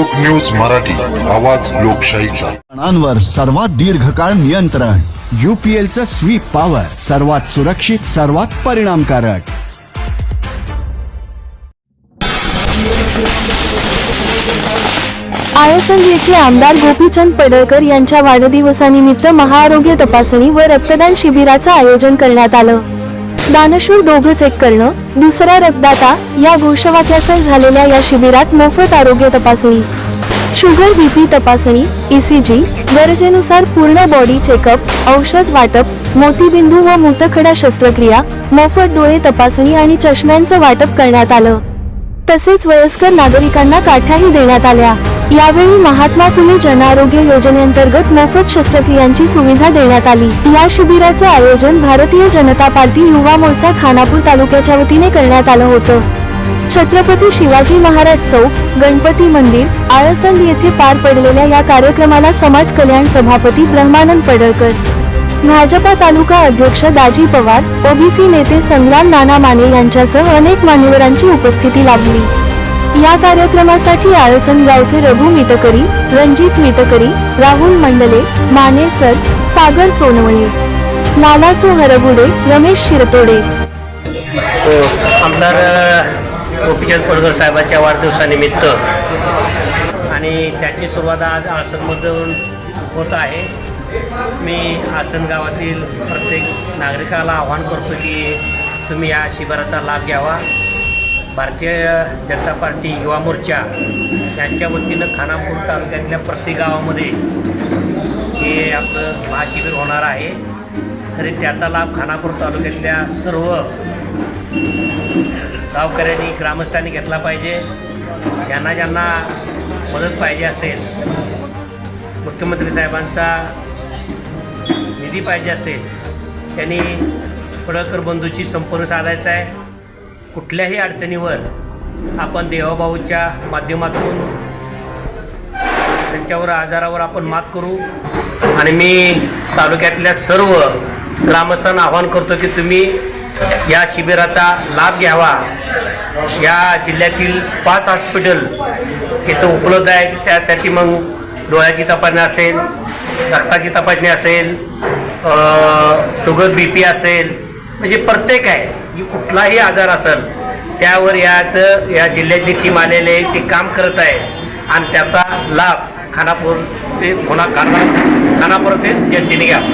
लोक न्यूज मराठी आवाज लोकशाहीचा. सर्वात दीर्घकाळ नियंत्रण. युपीएलचं स्वीप पॉवर सर्वात सुरक्षित सर्वात परिणामकारक. आयसंग येथे आमदार गोपीचंद पडळकर यांच्या वाढदिवसानिमित्त महाआरोग्य तपासणी व रक्तदान शिबिराचं आयोजन करण्यात आलं. दानशूर दोघच एक करणं दुसरा रक्तदाता या घोषवाक्यासह झालेल्या या शिबिरात मोफत आरोग्य तपासणी शुगर बीपी तपासणी ईसीजी गरजेनुसार पूर्ण बॉडी चेकअप औषध वाटप मोतीबिंदू व मूतखडा शस्त्रक्रिया मोफत डोळे तपासणी आणि चष्म्यांचं वाटप करण्यात आलं. तसेच वयस्कर नागरिकांना काठ्याही देण्यात आल्या. यावेळी महात्मा फुले जनआरोग्य योजनेअंतर्गत मोफत शस्त्रक्रियांची सुविधा देण्यात आली. या शिबिराचं आयोजन भारतीय जनता पार्टी युवा मोर्चा खानापूर तालुक्याच्या वतीने करण्यात आलं होतं. छत्रपती शिवाजी महाराज चौक गणपती मंदिर आळसंद येथे पार पडलेल्या या कार्यक्रमाला समाज कल्याण सभापती ब्रह्मानंद पडळकर भाजपा तालुका अध्यक्ष दाजी पवार ओबीसी नेते संग्राम नाना माने यांच्यासह अनेक मान्यवरांची उपस्थिती लाभली. या कार्यक्रमासाठी आळसन गावचे रघु मिटकरी रणजित मिटकरी राहुल मंडले माने सर सागर सोनवणे लालासो हरगुडे रमेश शिरतोडे. हो आमदार गोपीचंद पडकर साहेबांच्या वाढदिवसानिमित्त. आणि त्याची सुरुवात आज आसनमधून होत आहे. मी आसन गावातील प्रत्येक नागरिकाला आवाहन करतो की तुम्ही या शिबिराचा लाभ घ्यावा. भारतीय जनता पार्टी युवा मोर्चा यांच्या वतीनं खानापूर तालुक्यातल्या प्रत्येक गावामध्ये हे आपलं महाशिबिर होणार आहे. तरी त्याचा लाभ खानापूर तालुक्यातल्या सर्व गावकऱ्यांनी ग्रामस्थांनी घेतला पाहिजे. ज्यांना ज्यांना मदत पाहिजे असेल मुख्यमंत्री साहेबांचा निधी पाहिजे असेल त्यांनी पडळकर बंधूशी संपर्क साधायचा आहे. कुठल्याही अडचणीवर आपण देवाभाऊच्या माध्यमातून त्यांच्यावर आजारावर आपण मात करू. आणि मी तालुक्यातल्या सर्व ग्रामस्थांना आवाहन करतो की तुम्ही या शिबिराचा लाभ घ्यावा. या जिल्ह्यातील पाच हॉस्पिटल इथं उपलब्ध आहेत. त्यासाठी मग डोळ्याची तपासणी असेल रक्ताची तपासणी असेल शुगर बी पी असेल म्हणजे प्रत्येक आहे. की कुठलाही आजार असेल त्यावर यात या जिल्ह्यातली टीम आलेले आहे ते काम करत आहे. आणि त्याचा लाभ खानापूर ते होणार खाना खानापूर ते जनतेने घ्यावा